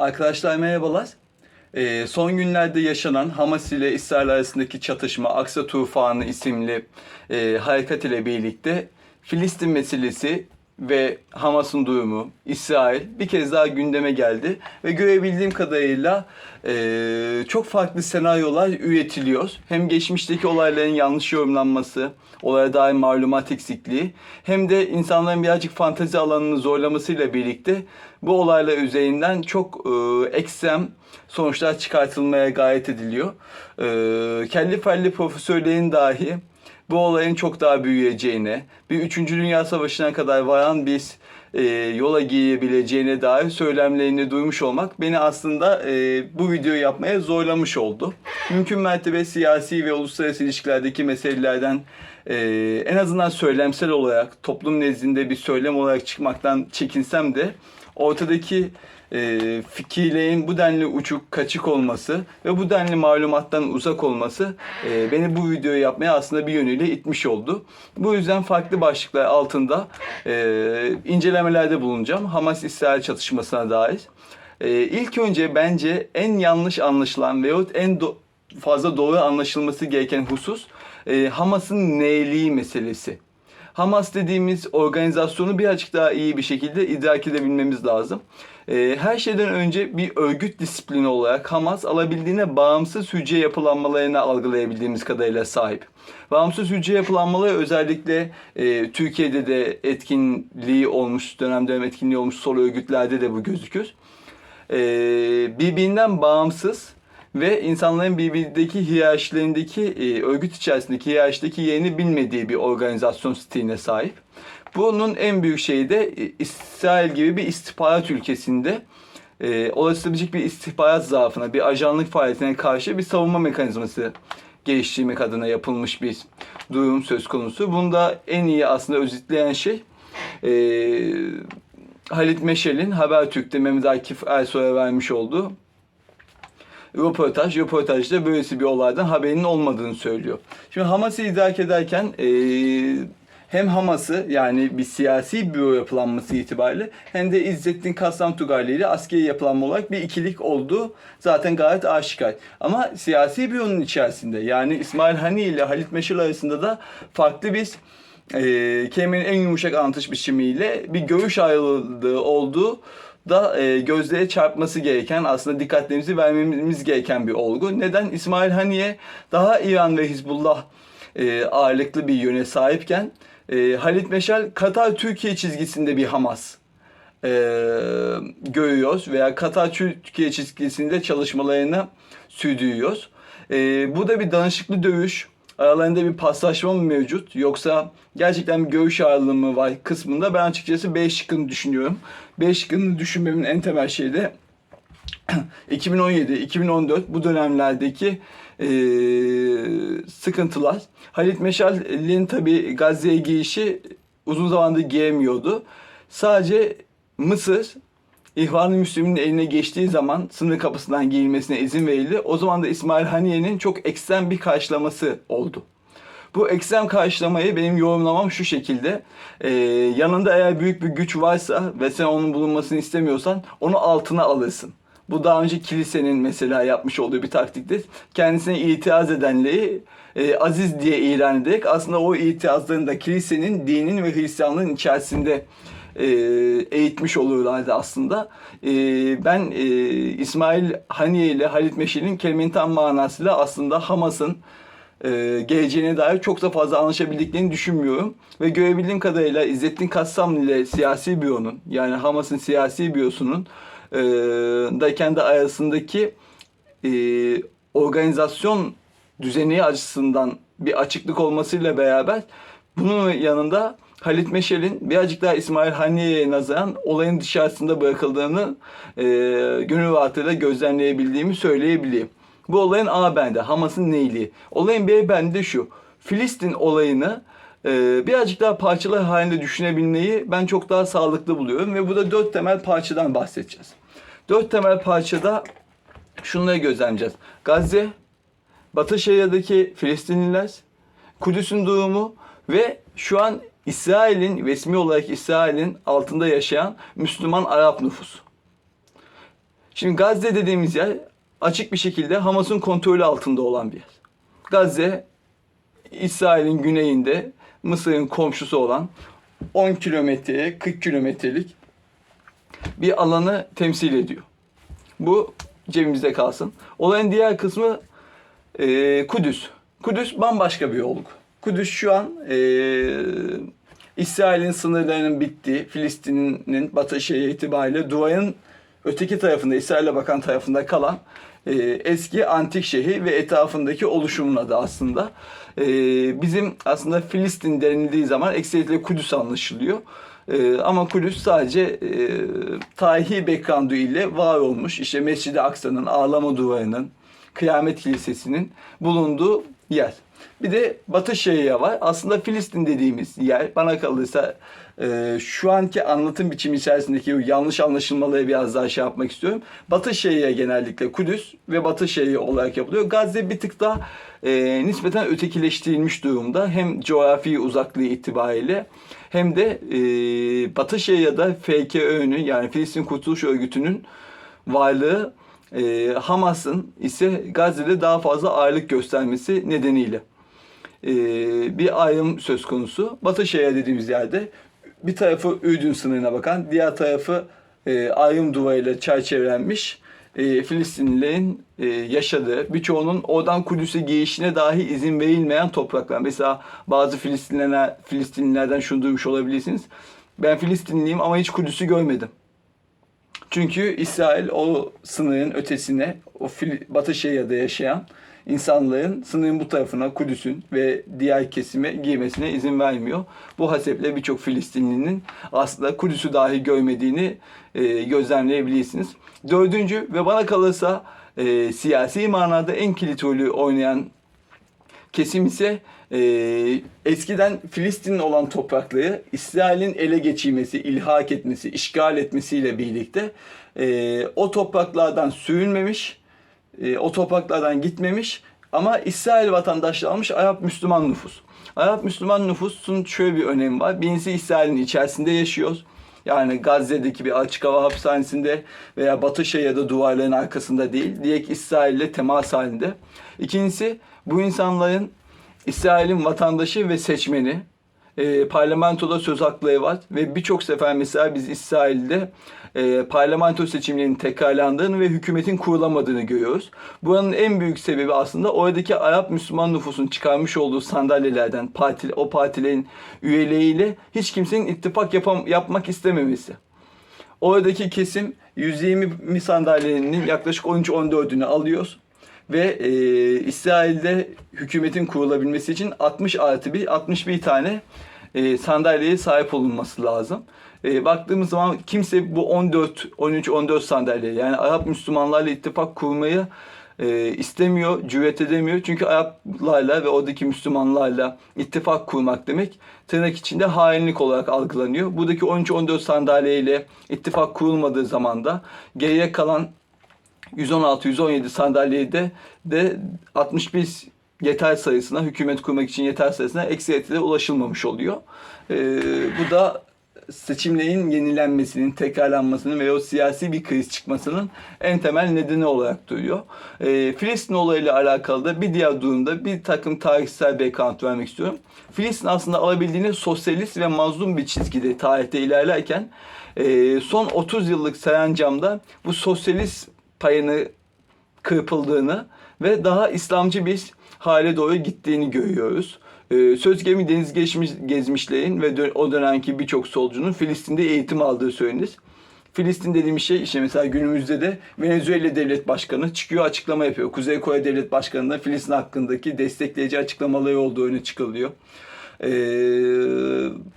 Arkadaşlar merhabalar. Ee, son günlerde yaşanan Hamas ile İsrail arasındaki çatışma Aksa Tufanı isimli e, harekat ile birlikte Filistin meselesi ve Hamas'ın durumu, İsrail bir kez daha gündeme geldi ve görebildiğim kadarıyla e, çok farklı senaryolar üretiliyor. Hem geçmişteki olayların yanlış yorumlanması, olaya dair malumat eksikliği hem de insanların birazcık fantezi alanını zorlamasıyla birlikte bu olaylar üzerinden çok e, ekstrem sonuçlar çıkartılmaya gayret ediliyor. E, kelli felli profesörlerin dahi bu olayın çok daha büyüyeceğine, bir 3. Dünya Savaşı'na kadar varan bir e, yola giyebileceğine dair söylemlerini duymuş olmak beni aslında e, bu videoyu yapmaya zorlamış oldu. Mümkün mertebe siyasi ve uluslararası ilişkilerdeki meselelerden e, en azından söylemsel olarak toplum nezdinde bir söylem olarak çıkmaktan çekinsem de ortadaki e, fikirlerin bu denli uçuk, kaçık olması ve bu denli malumattan uzak olması e, beni bu videoyu yapmaya aslında bir yönüyle itmiş oldu. Bu yüzden farklı başlıklar altında e, incelemelerde bulunacağım. Hamas-İsrail çatışmasına dair. E, ilk önce bence en yanlış anlaşılan veyahut en do- fazla doğru anlaşılması gereken husus e, Hamas'ın neyliği meselesi. Hamas dediğimiz organizasyonu birazcık daha iyi bir şekilde idrak edebilmemiz lazım. Ee, her şeyden önce bir örgüt disiplini olarak Hamas alabildiğine bağımsız hücre yapılanmalarına algılayabildiğimiz kadarıyla sahip. Bağımsız hücre yapılanmaları özellikle e, Türkiye'de de etkinliği olmuş, dönem dönem etkinliği olmuş sol örgütlerde de bu gözükür. Ee, birbirinden bağımsız ve insanların birbirindeki hiyerarşilerindeki e, örgüt içerisindeki hiyerarşideki yerini bilmediği bir organizasyon stiline sahip. Bunun en büyük şeyi de e, İsrail gibi bir istihbarat ülkesinde e, olabilecek bir istihbarat zaafına, bir ajanlık faaliyetine karşı bir savunma mekanizması geliştirmek adına yapılmış bir durum söz konusu. Bunda en iyi aslında özetleyen şey e, Halit Meşel'in Habertürk'te Mehmet Akif Ersoy'a vermiş olduğu röportaj. Röportajda böylesi bir olaydan haberinin olmadığını söylüyor. Şimdi Hamas'ı idrak ederken e, hem Hamas'ı yani bir siyasi büro yapılanması itibariyle hem de İzzettin Kastam Tugaylı ile askeri yapılanma olarak bir ikilik olduğu zaten gayet aşikar. Ama siyasi büronun içerisinde yani İsmail Hani ile Halit Meşhur arasında da farklı bir e, kelimenin en yumuşak anlatış biçimiyle bir görüş ayrılığı olduğu da e, gözlere çarpması gereken aslında dikkatlerimizi vermemiz gereken bir olgu. Neden? İsmail Haniye daha İran ve Hizbullah e, ağırlıklı bir yöne sahipken e, Halit Meşal Katar-Türkiye çizgisinde bir Hamas e, görüyoruz veya Katar-Türkiye çizgisinde çalışmalarını sürdürüyoruz. E, bu da bir danışıklı dövüş, aralarında bir paslaşma mı mevcut yoksa gerçekten bir görüş ayrılığı mı var kısmında ben açıkçası B şıkkını düşünüyorum. B şıkkını düşünmemin en temel şeyi de 2017-2014 bu dönemlerdeki e, sıkıntılar. Halit Meşal'in tabi Gazze'ye giyişi uzun zamandır giyemiyordu. Sadece Mısır İhvan-ı Müslümin'in eline geçtiği zaman sınır kapısından giyilmesine izin verildi. O zaman da İsmail Haniye'nin çok ekstrem bir karşılaması oldu. Bu ekstrem karşılamayı benim yorumlamam şu şekilde. Ee, yanında eğer büyük bir güç varsa ve sen onun bulunmasını istemiyorsan onu altına alırsın. Bu daha önce kilisenin mesela yapmış olduğu bir taktiktir. Kendisine itiraz edenleri e, aziz diye ilan ederek aslında o itirazların da kilisenin, dinin ve Hristiyanlığın içerisinde e, eğitmiş olurlardı aslında. E, ben e, İsmail Haniye ile Halit Meşil'in kelimenin tam manasıyla aslında Hamas'ın e, geleceğine dair çok da fazla anlaşabildiklerini düşünmüyorum. Ve görebildiğim kadarıyla İzzettin Kassam ile siyasi büronun yani Hamas'ın siyasi bürosunun da kendi arasındaki e, organizasyon düzeni açısından bir açıklık olmasıyla beraber bunun yanında Halit Meşel'in birazcık daha İsmail Haniye'ye nazaran olayın dışarısında bırakıldığını e, gönül rahatlığıyla gözlemleyebildiğimi söyleyebileyim. Bu olayın A bende, Hamas'ın neyliği. Olayın B bende şu. Filistin olayını e, birazcık daha parçalar halinde düşünebilmeyi ben çok daha sağlıklı buluyorum. Ve burada dört temel parçadan bahsedeceğiz. Dört temel parçada şunları gözlemleyeceğiz. Gazze, Batı Şeria'daki Filistinliler, Kudüs'ün durumu ve şu an İsrail'in, resmi olarak İsrail'in altında yaşayan Müslüman Arap nüfusu. Şimdi Gazze dediğimiz yer açık bir şekilde Hamas'ın kontrolü altında olan bir yer. Gazze İsrail'in güneyinde Mısır'ın komşusu olan 10 kilometreye 40 kilometrelik bir alanı temsil ediyor. Bu cebimizde kalsın. Olayın diğer kısmı e, Kudüs. Kudüs bambaşka bir olgu. Kudüs şu an e, İsrail'in sınırlarının bittiği, Filistin'in batı şehri itibariyle duvarın öteki tarafında, İsrail'e bakan tarafında kalan e, eski antik şehir ve etrafındaki oluşumun adı aslında. E, bizim aslında Filistin denildiği zaman ekseriyetle Kudüs anlaşılıyor. E, ama Kudüs sadece e, tarihi background'u ile var olmuş. İşte Mescid-i Aksa'nın, Ağlama Duvarı'nın, Kıyamet Kilisesi'nin bulunduğu yer. Bir de Batı Şeria var. Aslında Filistin dediğimiz yer bana kalırsa e, şu anki anlatım biçimi içerisindeki yanlış anlaşılmaları biraz daha şey yapmak istiyorum. Batı Şeria genellikle Kudüs ve Batı Şeria olarak yapılıyor. Gazze bir tık daha e, nispeten ötekileştirilmiş durumda. Hem coğrafi uzaklığı itibariyle hem de e, Batı Şeria'da FKÖ'nün yani Filistin Kurtuluş Örgütü'nün varlığı e, Hamas'ın ise Gazze'de daha fazla ağırlık göstermesi nedeniyle e, bir ayrım söz konusu. Batı Şeria dediğimiz yerde bir tarafı Ürdün sınırına bakan, diğer tarafı e, ayrım duvarıyla çerçevelenmiş e, Filistinlilerin e, yaşadığı, birçoğunun oradan Kudüs'e girişine dahi izin verilmeyen topraklar. Mesela bazı Filistinliler, Filistinlilerden şunu duymuş olabilirsiniz. Ben Filistinliyim ama hiç Kudüs'ü görmedim. Çünkü İsrail o sınırın ötesine, o Batı Şeria'da yaşayan insanların sınırın bu tarafına Kudüs'ün ve diğer kesime girmesine izin vermiyor. Bu haseple birçok Filistinlinin aslında Kudüs'ü dahi görmediğini e, gözlemleyebilirsiniz. Dördüncü ve bana kalırsa e, siyasi manada en kilit rolü oynayan kesim ise e, eskiden Filistin'in olan toprakları İsrail'in ele geçirmesi, ilhak etmesi, işgal etmesiyle birlikte e, o topraklardan sürülmemiş, e, o topraklardan gitmemiş ama İsrail vatandaşlığı almış Arap Müslüman nüfus. Arap Müslüman nüfusun şöyle bir önemi var. Birincisi İsrail'in içerisinde yaşıyoruz. Yani Gazze'deki bir açık hava hapishanesinde veya Batı Şeria'da duvarların arkasında değil. Direkt İsrail'le temas halinde. İkincisi bu insanların İsrail'in vatandaşı ve seçmeni. E, parlamentoda söz hakları var ve birçok sefer mesela biz İsrail'de e, parlamento seçimlerinin tekrarlandığını ve hükümetin kurulamadığını görüyoruz. Buranın en büyük sebebi aslında oradaki Arap Müslüman nüfusun çıkarmış olduğu sandalyelerden parti, o partilerin üyeliğiyle hiç kimsenin ittifak yapam, yapmak istememesi. Oradaki kesim 120 sandalyenin yaklaşık 13-14'ünü alıyor ve e, İsrail'de hükümetin kurulabilmesi için 60 artı bir 61 tane e, sandalyeye sahip olunması lazım. E, baktığımız zaman kimse bu 14, 13, 14 sandalye yani Arap Müslümanlarla ittifak kurmayı e, istemiyor, cüret edemiyor. Çünkü Araplarla ve oradaki Müslümanlarla ittifak kurmak demek tırnak içinde hainlik olarak algılanıyor. Buradaki 13-14 sandalyeyle ittifak kurulmadığı zaman da geriye kalan 116-117 sandalyede de 61 yeter sayısına, hükümet kurmak için yeter sayısına ekseriyetle ulaşılmamış oluyor. Ee, bu da seçimlerin yenilenmesinin, tekrarlanmasının ve o siyasi bir kriz çıkmasının en temel nedeni olarak duruyor. Ee, Filistin olayıyla alakalı da bir diğer durumda bir takım tarihsel background vermek istiyorum. Filistin aslında alabildiğini sosyalist ve mazlum bir çizgide tarihte ilerlerken e, son 30 yıllık serencamda bu sosyalist payını kırpıldığını ve daha İslamcı bir hale doğru gittiğini görüyoruz. Ee, söz gelimi deniz geçmiş, gezmişlerin ve o dönemki birçok solcunun Filistin'de eğitim aldığı söylenir. Filistin dediğimiz şey işte mesela günümüzde de Venezuela devlet başkanı çıkıyor açıklama yapıyor. Kuzey Kore devlet başkanı da Filistin hakkındaki destekleyici açıklamaları olduğu öne çıkılıyor. Ee,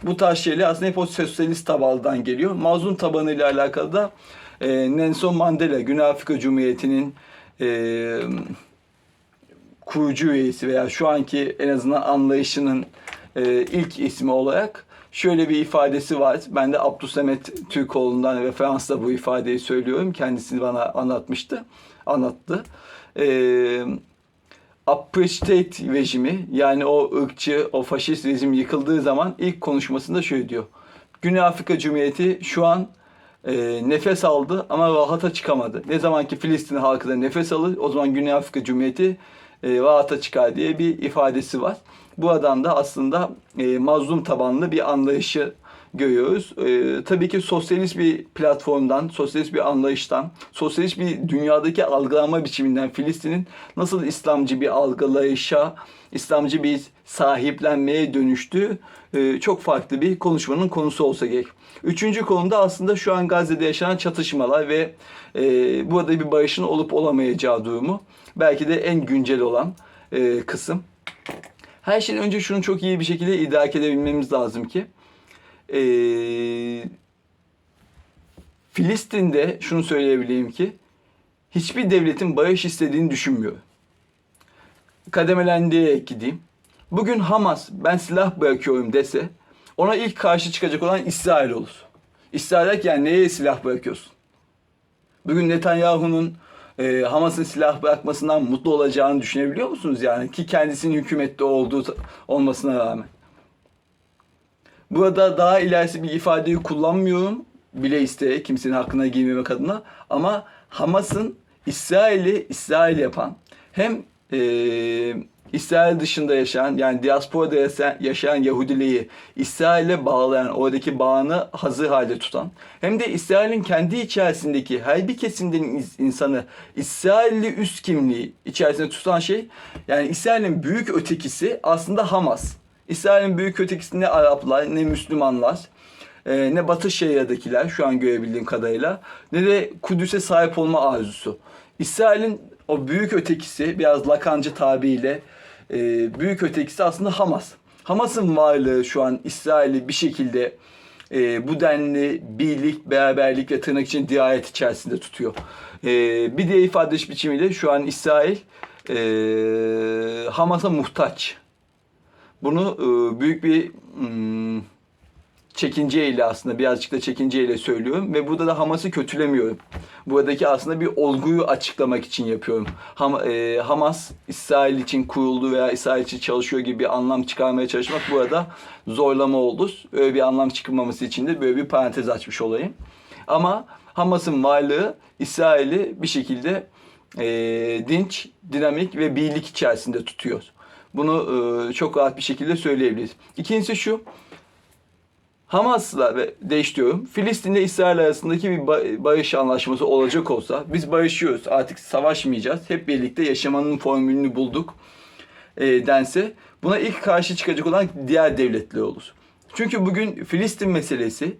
bu tarz şeyler aslında hep o sosyalist tabandan geliyor. Mazlum tabanıyla alakalı da e, Nelson Mandela, Güney Afrika Cumhuriyeti'nin e, kurucu üyesi veya şu anki en azından anlayışının e, ilk ismi olarak şöyle bir ifadesi var. Ben de Abdülsemet Türkoğlu'ndan referansla bu ifadeyi söylüyorum. Kendisi bana anlatmıştı, anlattı. E, Apartheid rejimi yani o ırkçı, o faşist rejim yıkıldığı zaman ilk konuşmasında şöyle diyor. Güney Afrika Cumhuriyeti şu an e, nefes aldı ama rahata çıkamadı. Ne zaman ki Filistin halkı da nefes alır o zaman Güney Afrika Cumhuriyeti e, rahata çıkar diye bir ifadesi var. Bu adam da aslında e, mazlum tabanlı bir anlayışı görüyoruz. E, tabii ki sosyalist bir platformdan, sosyalist bir anlayıştan, sosyalist bir dünyadaki algılama biçiminden Filistin'in nasıl İslamcı bir algılayışa, İslamcı bir sahiplenmeye dönüştüğü e, çok farklı bir konuşmanın konusu olsa gerek. Üçüncü konuda aslında şu an Gazze'de yaşanan çatışmalar ve e, burada bir barışın olup olamayacağı durumu. Belki de en güncel olan e, kısım. Her şeyden önce şunu çok iyi bir şekilde idrak edebilmemiz lazım ki e, Filistin'de şunu söyleyebileyim ki hiçbir devletin barış istediğini düşünmüyor. Kademelendiğe gideyim. Bugün Hamas ben silah bırakıyorum dese ona ilk karşı çıkacak olan İsrail olur. İsrail yani neye silah bırakıyorsun? Bugün Netanyahu'nun e, Hamas'ın silah bırakmasından mutlu olacağını düşünebiliyor musunuz yani? Ki kendisinin hükümette olduğu olmasına rağmen. Burada daha ilerisi bir ifadeyi kullanmıyorum bile isteye kimsenin hakkına girmemek adına ama Hamas'ın İsrail'i İsrail yapan hem e, İsrail dışında yaşayan yani diasporada yaşayan, yaşayan Yahudileri İsrail'e bağlayan oradaki bağını hazır halde tutan hem de İsrail'in kendi içerisindeki her bir kesimden insanı İsrailli üst kimliği içerisinde tutan şey yani İsrail'in büyük ötekisi aslında Hamas. İsrail'in büyük ötekisi ne Araplar ne Müslümanlar e, ne Batı Şeria'dakiler şu an görebildiğim kadarıyla ne de Kudüs'e sahip olma arzusu. İsrail'in o büyük ötekisi biraz Lakancı tabiyle e, büyük ötekisi aslında Hamas. Hamas'ın varlığı şu an İsrail'i bir şekilde e, bu denli birlik, beraberlik ve tırnak için dirayet içerisinde tutuyor. E, bir diğer ifade biçimiyle şu an İsrail e, Hamas'a muhtaç. Bunu e, büyük bir çekinceyle aslında birazcık da çekinceyle söylüyorum ve burada da Hamas'ı kötülemiyorum. Buradaki aslında bir olguyu açıklamak için yapıyorum. Ham, e, Hamas İsrail için kuruldu veya İsrail için çalışıyor gibi bir anlam çıkarmaya çalışmak burada zorlama oldu. Öyle bir anlam çıkmaması için de böyle bir parantez açmış olayım. Ama Hamas'ın varlığı İsrail'i bir şekilde e, dinç, dinamik ve birlik içerisinde tutuyor. Bunu e, çok rahat bir şekilde söyleyebiliriz. İkincisi şu. Hamas'la ve değiştiriyorum. Filistin ile İsrail arasındaki bir barış anlaşması olacak olsa biz barışıyoruz. Artık savaşmayacağız. Hep birlikte yaşamanın formülünü bulduk e, dense buna ilk karşı çıkacak olan diğer devletler olur. Çünkü bugün Filistin meselesi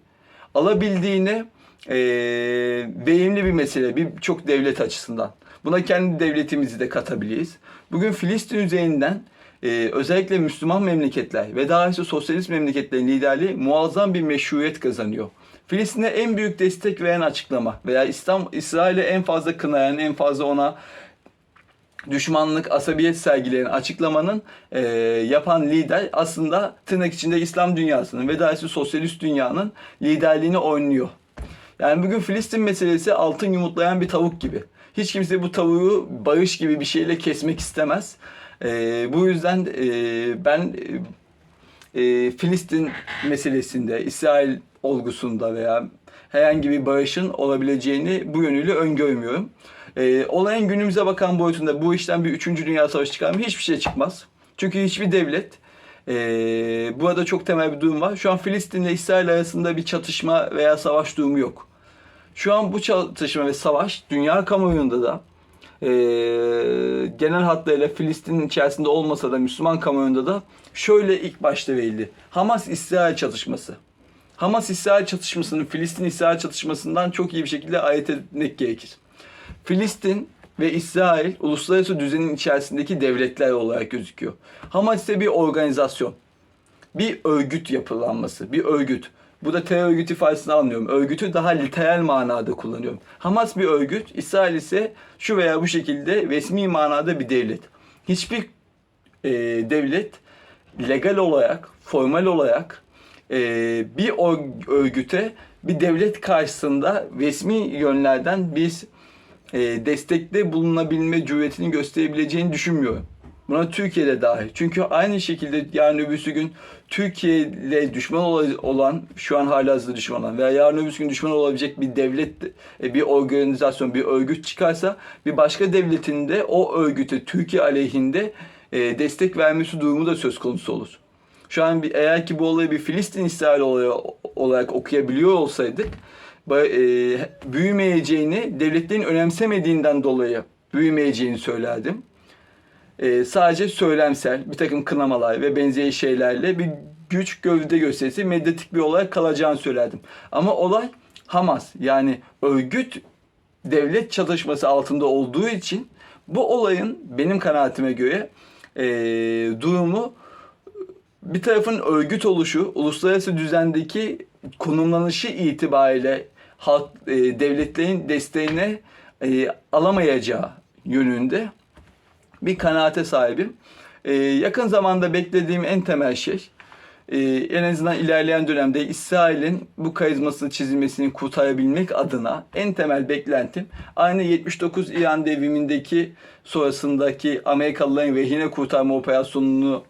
alabildiğine e, verimli bir mesele birçok devlet açısından. Buna kendi devletimizi de katabiliriz. Bugün Filistin üzerinden e, özellikle Müslüman memleketler ve daha doğrusu sosyalist memleketlerin liderliği muazzam bir meşruiyet kazanıyor. Filistin'e en büyük destek veren açıklama veya İslam İsrail'e en fazla kınayan, en fazla ona düşmanlık, asabiyet sergileyen açıklamanın e, yapan lider aslında tırnak içinde İslam dünyasının ve daha sosyalist dünyanın liderliğini oynuyor. Yani bugün Filistin meselesi altın yumurtlayan bir tavuk gibi. Hiç kimse bu tavuğu barış gibi bir şeyle kesmek istemez. E, bu yüzden e, ben e, Filistin meselesinde, İsrail olgusunda veya herhangi bir barışın olabileceğini bu yönüyle öngörmüyorum. E, olayın günümüze bakan boyutunda bu işten bir 3. Dünya Savaşı çıkar mı? Hiçbir şey çıkmaz. Çünkü hiçbir devlet e, burada çok temel bir durum var. Şu an Filistin ile İsrail arasında bir çatışma veya savaş durumu yok. Şu an bu çatışma ve savaş dünya kamuoyunda da e, genel hatlarıyla Filistin'in içerisinde olmasa da Müslüman kamuoyunda da şöyle ilk başta verildi. Hamas-İsrail çatışması. Hamas-İsrail çatışmasının Filistin-İsrail çatışmasından çok iyi bir şekilde ayet etmek gerekir. Filistin ve İsrail uluslararası düzenin içerisindeki devletler olarak gözüküyor. Hamas ise bir organizasyon. Bir örgüt yapılanması, bir örgüt. Bu da terör örgütü ifadesini almıyorum. Örgütü daha literal manada kullanıyorum. Hamas bir örgüt, İsrail ise şu veya bu şekilde resmi manada bir devlet. Hiçbir e, devlet legal olarak, formal olarak e, bir örgüte bir devlet karşısında resmi yönlerden biz e, destekte bulunabilme cüretini gösterebileceğini düşünmüyorum. Buna Türkiye'de dahil. Çünkü aynı şekilde yarın öbürsü gün Türkiye ile düşman ola- olan, şu an hala hazırda düşman olan veya yarın öbür gün düşman olabilecek bir devlet, e, bir organizasyon, bir örgüt çıkarsa bir başka devletin de o örgüte Türkiye aleyhinde e, destek vermesi durumu da söz konusu olur. Şu an bir, eğer ki bu olayı bir Filistin İsrail olayı olarak okuyabiliyor olsaydık e, büyümeyeceğini, devletlerin önemsemediğinden dolayı büyümeyeceğini söylerdim. E, sadece söylemsel bir takım kınamalar ve benzeri şeylerle bir güç gövde gösterisi medyatik bir olay kalacağını söylerdim. Ama olay Hamas yani örgüt devlet çatışması altında olduğu için bu olayın benim kanaatime göre e, durumu bir tarafın örgüt oluşu, uluslararası düzendeki konumlanışı itibariyle halk, e, devletlerin desteğine e, alamayacağı yönünde bir kanaate sahibim. E, yakın zamanda beklediğim en temel şey, e, en azından ilerleyen dönemde İsrail'in bu karizmasını çizilmesini kurtarabilmek adına en temel beklentim aynı 79 İran devrimindeki sonrasındaki Amerikalıların rehine kurtarma operasyonunu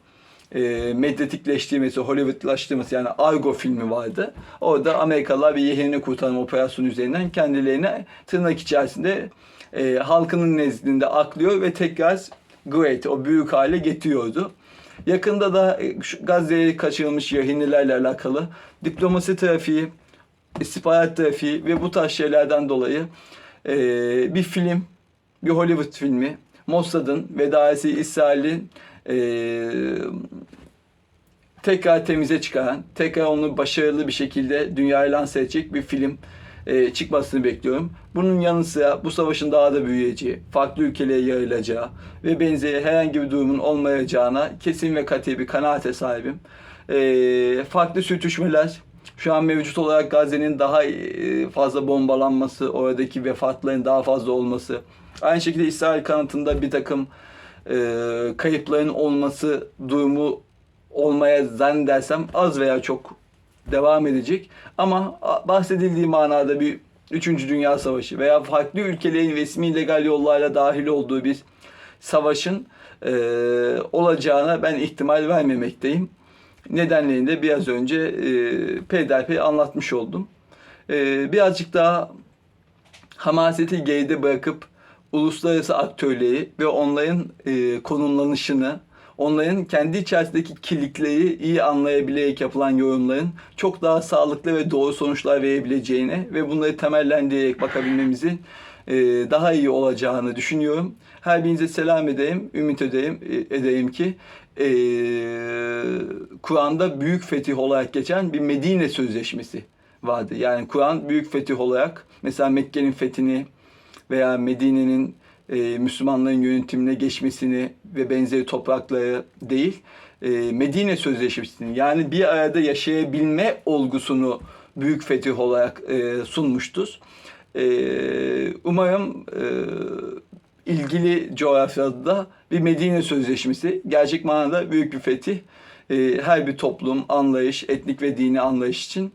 e, medyatikleştirmesi, Hollywoodlaştırması yani Argo filmi vardı. Orada Amerikalılar bir yerini kurtarma operasyonu üzerinden kendilerine tırnak içerisinde e, halkının nezdinde aklıyor ve tekrar great, o büyük hale getiriyordu. Yakında da e, Gazze'ye kaçırılmış Yahinilerle alakalı diplomasi trafiği, istihbarat trafiği ve bu tarz şeylerden dolayı e, bir film, bir Hollywood filmi, Mossad'ın ve dahası İsrail'in e, tekrar temize çıkaran, tekrar onu başarılı bir şekilde dünyaya lanse edecek bir film e, çıkmasını bekliyorum. Bunun yanı sıra bu savaşın daha da büyüyeceği, farklı ülkelere yayılacağı ve benzeri herhangi bir durumun olmayacağına kesin ve katı bir kanaate sahibim. E, farklı sürtüşmeler, şu an mevcut olarak Gazze'nin daha e, fazla bombalanması, oradaki vefatların daha fazla olması, aynı şekilde İsrail kanatında bir takım e, kayıpların olması durumu olmaya zannedersem az veya çok devam edecek. Ama bahsedildiği manada bir 3. Dünya Savaşı veya farklı ülkelerin resmi legal yollarla dahil olduğu bir savaşın e, olacağına ben ihtimal vermemekteyim. Nedenlerini de biraz önce e, peyderpey anlatmış oldum. E, birazcık daha hamaseti geride bırakıp uluslararası aktörleri ve onların e, konumlanışını, onların kendi içerisindeki kilikleri iyi anlayabilerek yapılan yorumların çok daha sağlıklı ve doğru sonuçlar verebileceğine ve bunları temellendirerek bakabilmemizin e, daha iyi olacağını düşünüyorum. Her birinize selam edeyim, ümit edeyim, edeyim ki e, Kur'an'da büyük fetih olarak geçen bir Medine Sözleşmesi vardı. Yani Kur'an büyük fetih olarak mesela Mekke'nin fethini veya Medine'nin e, Müslümanların yönetimine geçmesini ve benzeri toprakları değil, e, Medine Sözleşmesi'ni yani bir arada yaşayabilme olgusunu büyük fetih olarak e, sunmuştur. E, umarım e, ilgili coğrafyada da bir Medine Sözleşmesi gerçek manada büyük bir fetih. E, her bir toplum, anlayış, etnik ve dini anlayış için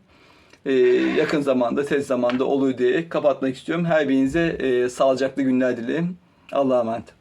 e, yakın zamanda, tez zamanda olur diye kapatmak istiyorum. Her birinize e, sağlıcaklı günler dilerim. Allah'a emanet.